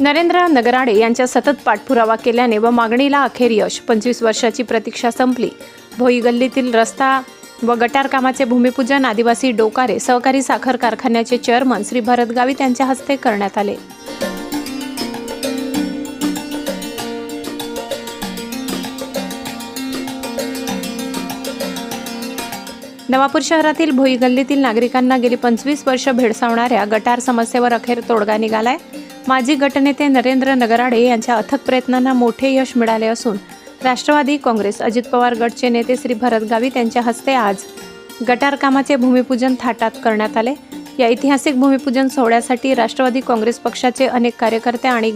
नरेंद्र नगराडे यांच्या सतत पाठपुरावा केल्याने व मागणीला अखेर यश. पंचवीस वर्षाची प्रतीक्षा संपली. भोई गल्लीतील रस्ता व गटार कामाचे भूमिपूजन आदिवासी डोकारे सहकारी साखर कारखान्याचे चेअरमन श्री भरत गावित यांच्या हस्ते करण्यात आले. नवापूर शहरातील भोई गल्लीतील नागरिकांना गेली पंचवीस वर्ष भेडसावणाऱ्या गटार समस्येवर अखेर तोडगा निघालाय. माजी गटनेते नरेंद्र नगराडे यांच्या अथक प्रयत्नांना मोठे यश मिळाले असून राष्ट्रवादी काँग्रेस अजित पवार गटचे नेते श्री भरत गावित यांच्या हस्ते आज गटार कामाचे भूमिपूजन थाटात करण्यात आले. या ऐतिहासिक भूमिपूजन सोहळ्यासाठी राष्ट्रवादी काँग्रेस पक्षाचे अनेक कार्यकर्ते आणि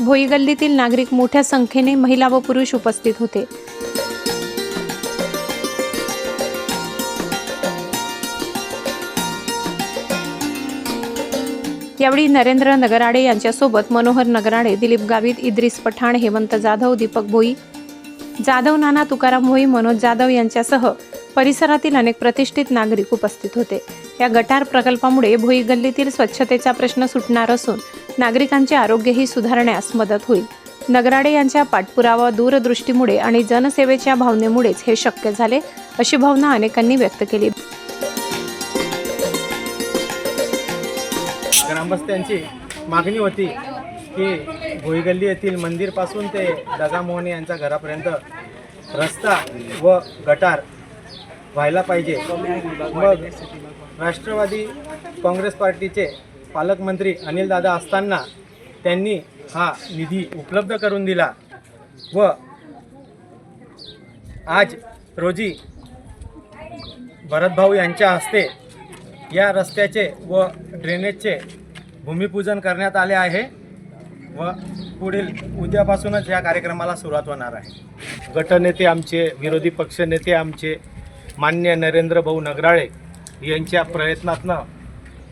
भोई गल्लीतील नागरिक मोठ्या संख्येने महिला व पुरुष उपस्थित होते. यावेळी नरेंद्र नगराडे यांच्यासोबत मनोहर नगराडे दिलीप गावित इद्रिस पठाण हेमंत जाधव दीपक भोई जाधव नाना तुकाराम भोई मनोज जाधव यांच्यासह परिसरातील अनेक प्रतिष्ठित नागरिक उपस्थित होते. या गटार प्रकल्पामुळे भोई गल्लीतील स्वच्छतेचा प्रश्न सुटणार असून नागरिकांचे आरोग्यही सुधारण्यास मदत होईल. नगराडे यांच्या पाठपुरावा दूरदृष्टीमुळे आणि जनसेवेच्या भावनेमुळेच हे शक्य झाले अशी भावना अनेकांनी व्यक्त केली. ग्रामस्थांची मागणी होती की भोईगल्ली येथील मंदिरपासून ते दगामोहने यांच्या घरापर्यंत रस्ता व गटार व्हायला पाहिजे. मग राष्ट्रवादी काँग्रेस पार्टीचे पालकमंत्री अनिलदादा असताना त्यांनी हा निधी उपलब्ध करून दिला व आज रोजी भरतभाऊ यांच्या हस्ते या रस्त्याचे व ड्रेनेजचे भूमिपूजन करण्यात आले आहे व पुढील उद्यापासूनच या कार्यक्रमाला सुरुवात होणार आहे. गटनेते आमचे विरोधी पक्षनेते आमचे मान्य नरेंद्र भाऊ नगराळे यांच्या प्रयत्नातनं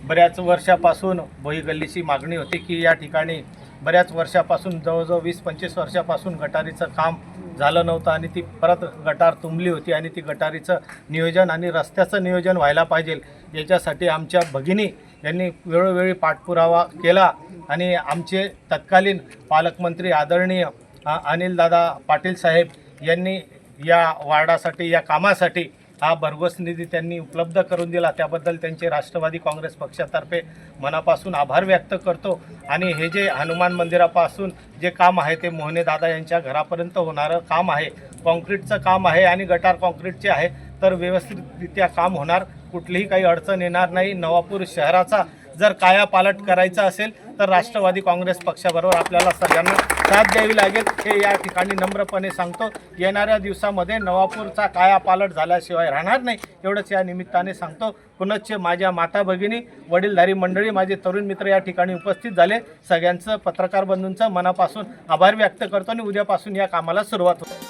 बऱ्याच वर्षापासून भोई गल्लीची मागणी होती की या ठिकाणी बऱ्याच वर्षापासून जवळजवळ वीस पंचवीस वर्षापासून गटारीचं काम झालं नव्हतं आणि ती परत गटार तुंबली होती आणि ती गटारीचं नियोजन आणि रस्त्याचं नियोजन व्हायला पाहिजे. याच्यासाठी आमच्या भगिनी यांनी वेळोवेळी पाठपुरावा केला आणि आमचे तत्कालीन पालकमंत्री आदरणीय अनिलदादा पाटील साहेब यांनी या वार्डासाठी या कामासाठी हा भरघोस निधी त्यांनी उपलब्ध करून दिला. त्याबद्दल त्यांचे राष्ट्रवादी काँग्रेस पक्षातर्फे मनापासून आभार व्यक्त करतो. आणि हे जे हनुमान मंदिरापासून जे काम आहे ते मोहने दादा यांच्या घरापर्यंत होणारं काम आहे. कॉन्क्रीटचं काम आहे आणि गटार कॉन्क्रीटचे आहे तर व्यवस्थितरित्या काम होणार. कुठलीही काही अडचण येणार नाही. नवापूर शहराचा जर कायापालट करायचा असेल तर राष्ट्रवादी काँग्रेस पक्षाबरोबर आपल्याला सगळ्यांना साथ द्यावी लागेल हे या ठिकाणी नम्रपणे सांगतो. येणाऱ्या दिवसामध्ये नवापूरचा कायापालट झाल्याशिवाय राहणार नाही एवढंच या निमित्ताने सांगतो. पुनश्च माझ्या माता भगिनी वडीलधारी मंडळी माझे तरुण मित्र या ठिकाणी उपस्थित झाले. सगळ्यांचं पत्रकार बंधूंचं मनापासून आभार व्यक्त करतो आणि उद्यापासून या कामाला सुरुवात होते.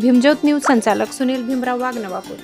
भीमज्योत न्यूज संचालक सुनील भीमराव वाघ नवापूर.